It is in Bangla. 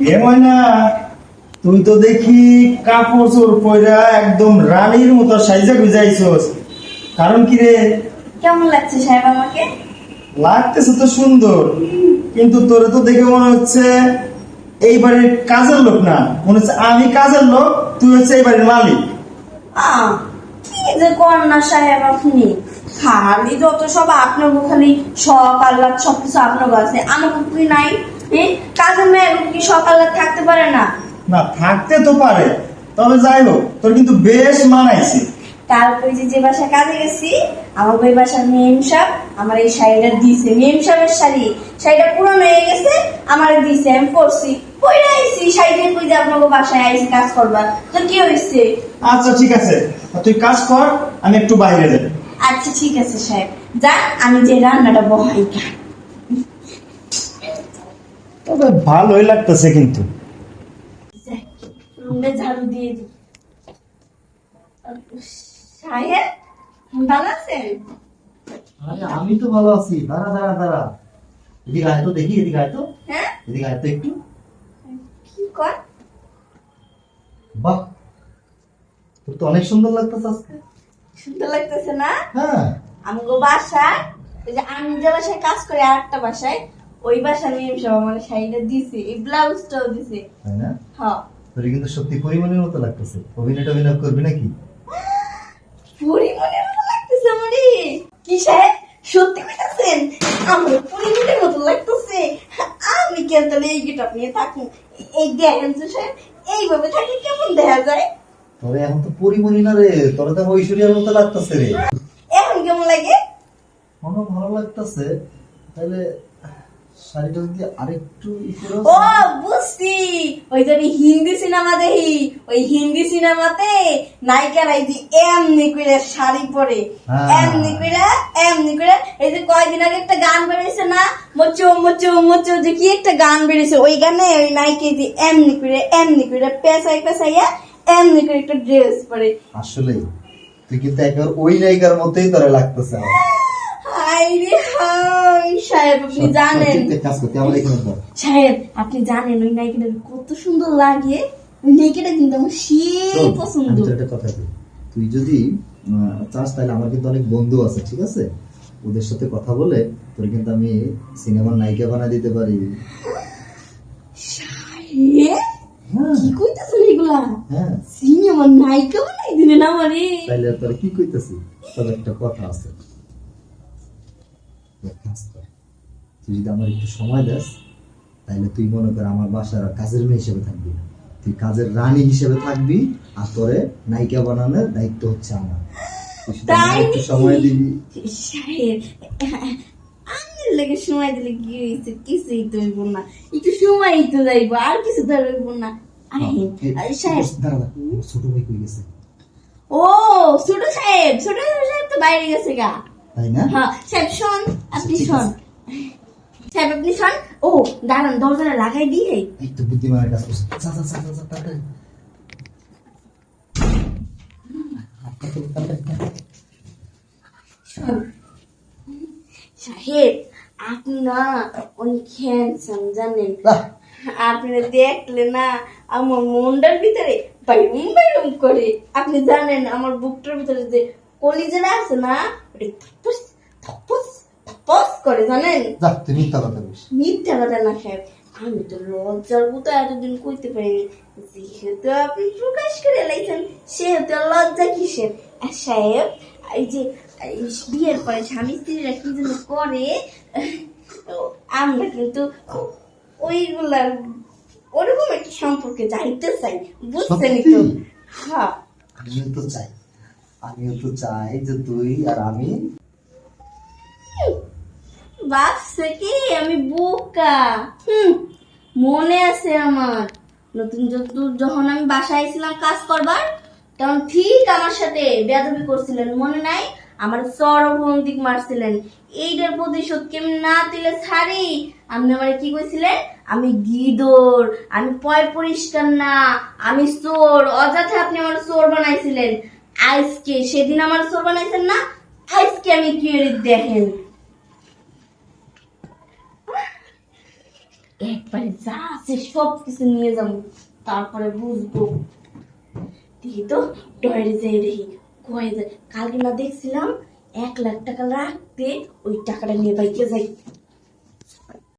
ময়না তুই তো দেখি কাপড় চোর পয়রা একদম রানীর মতো সাইজা গুজাইছস। কারণ কি রে? কেমন লাগছে সাহেব আমাকে? লাগতেছে তো সুন্দর। কিন্তু তোরে তো দেখে মনে হচ্ছে এই বাড়ির কাজের লোক না। মনে হচ্ছে আমি কাজের লোক তুই হচ্ছে এই বাড়ির মালিক। যে কন্যা সাহেব আপনি? খালি যত সব আপনার খালি শখ আল্লাহ সব কিছু আপনার আছে আমার নাই। কাজের মেয়ে কি আল্লাহ থাকতে পারে না? না থাকতে তো পারে। তবে যাই হোক তোর কিন্তু বেশ মানাইছে তারপরে যে যে বাসায় কাজে গেছি আমার ওই বাসার মেম সাহেব আমার এই শাড়িটা দিছে। মেম সাহেবের শাড়ি শাড়িটা পুরনো হয়ে গেছে আমার দিছে আমি পরছি। পরে আইছি শাড়িটা কই যে আপনাকে বাসায় আইছি কাজ করবা তো কি হয়েছে আচ্ছা ঠিক আছে। তুই কাজ কর আমি একটু বাইরে যাই। আচ্ছা ঠিক আছে সাহেব। যান আমি যে রান্নাটা বহাই খাই। তবে ভালোই লাগতেছে কিন্তু। রুমে ঝাড়ু দিয়ে দিই। সাহেব ভালো আছেন? আমি তো ভালো আছি। দাঁড়া দাঁড়া দাঁড়া। এদিকে আয় তো দেখি এদিকে আয় তো। হ্যাঁ? এদিকে আয় তো একটু। কি কর? বাহ! তোর তো অনেক সুন্দর লাগতেছে আজকে। সুন্দর লাগতেছে না? হ্যাঁ। আমগো বাসায় ওই যে আমি যে বাসায় কাজ করি আর একটা বাসায় ওই বাসার মেয়ে সব আমার শাড়িটা দিছে এই ব্লাউজটাও দিছে। তাই না? হ্যাঁ তোর কিন্তু সত্যি পরিমাণের মতো লাগতেছে। অভিনয় টভিনয় করবি নাকি? পরিমণের মতো লাগতেছে আমারে। কি সাহেব সত্যি কইতাছেন? আমার পরিমণের মতো লাগতেছে। আমি কেন তাহলে এই গেট নিয়ে থাকুন এই দেখেন তো সাহেব এইভাবে থাকি কেমন দেখা যায়? তবে এখন তো পরিমণি না রে তোর তো ঐশ্বরিয়ার মতো লাগতেছে রে। এখন কেমন লাগে? মনে ভালো লাগতেছে। তাহলে শাড়িটা যদি আরেকটু ও বুঝছি। ওই যে হিন্দি সিনেমা দেখি ওই হিন্দি সিনেমাতে নায়িকারা এই যে এমনি করে শাড়ি পরে হ্যাঁ। এমনি করে এমনি করে এই যে কয়দিন আগে একটা গান বেরিয়েছে না মোচো মোচো মোচো যে কি একটা গান বেরিয়েছে ওই গানে ওই নায়িকা যে এমনি করে এমনি করে পেঁচাই পেঁচাইয়া এমনি করে একটা ড্রেস পরে। আসলে তুই কিন্তু একবার ওই নায়িকার মতোই তোরা লাগতেছে আমার। হাই হাই সাহেব আপনি জানেন। কাজ করতে আমার এখানে সাহেব আপনি জানেন ওই কত সুন্দর লাগে। ওই কিন্তু আমার সেই পছন্দ। আমি একটা কথা তুই যদি চাস তাহলে আমার কিন্তু অনেক বন্ধু আছে ঠিক আছে? ওদের সাথে কথা বলে তোর কিন্তু আমি সিনেমার নায়িকা বানা দিতে পারি। হ্যাঁ। কি কইতাছেন এগুলা? হ্যাঁ। সিনেমার নায়িকা বানাই দিলেন আমারে। আর তোর কি কইতেছি? তবে একটা কথা আছে এক কাজ কর। তুই যদি আমার একটু সময় দেস তাহলে তুই মনে কর আমার বাসার কাজের মেয়ে হিসেবে থাকবি না। তুই কাজের রানী হিসেবে থাকবি আর তোরে নায়িকা বানানোর দায়িত্ব হচ্ছে আমার। একটু সময় দিবি। লেগে সময় দিলে কি হয়েছে কিছুই তো হইব না। একটু সময় তো যাইব আর কিছু তো হইব না। আমার ছোট ভাই কই গেছে? ও ছোট সাহেব ছোট সাহেব তো বাইরে গেছে গা। তাই না? হ্যাঁ সাহেব শোন আপনি ঠিক শোন। সাহেব আপনি শোন। ও দাঁড়ান দরজাটা লাগাই দিয়ে। এই তো বুদ্ধিমানের কাজ করছে। যা যা যা যা, যা তাড়াতাড়ি। সাহেব আপনি না অনেক হ্যান্ডসাম জানেন। আপনি দেখলে না আমার মনটার ভিতরে বাইরুম বাইরুম করে। আপনি জানেন আমার বুকটার ভিতরে যে কলিজারা আছে না ওটা থপস থপস থপস করে জানেন? যা তুই মিথ্যা কথা বলিস। মিথ্যা কথা না সাহেব আমি তো লজ্জার মতো এতদিন কইতে পারিনি। যেহেতু আপনি প্রকাশ করে লাইছেন সেহেতু লজ্জা কিসের? আর সাহেব এই যে বিয়ের পরে স্বামী স্ত্রীরা কি যেন করে আমরা কিন্তু ওইগুলার ওরকম একটা সম্পর্কে যাইতে চাই বুঝছেন তো? হ্যাঁ। আমিও তো চাই। আমিও তো চাই যে তুই আর আমি ভাবছে কি? আমি বোকা। হুম, মনে আছে আমার। নতুন যখন আমি বাসায় আইছিলাম কাজ করবার, তখন ঠিক আমার সাথে বেয়াদবি করছিলেন, মনে নাই? আমার চরভন্দিক মারছিলেন। এইটার প্রতিশোধ কেমন না দিলে ছাড়ি? আপনি আমার কি কইছিলেন? আমি গিদর, আমি পয় পরিষ্কার না, আমি চোর। অযথা আপনি আমার চোর বানাইছিলেন। আজকে সেদিন আমার চোর বানাইছেন না, আজকে আমি কি দেখেন। একবারে যা আছে সব কিছু নিয়ে যাব, তারপরে বুঝব। দেখি তো ডয়ের যাই দেখি, কয়ে যায়, কালকে না দেখছিলাম এক লাখ টাকা রাখতে ওই টাকাটা নিয়ে বাইকে যাই।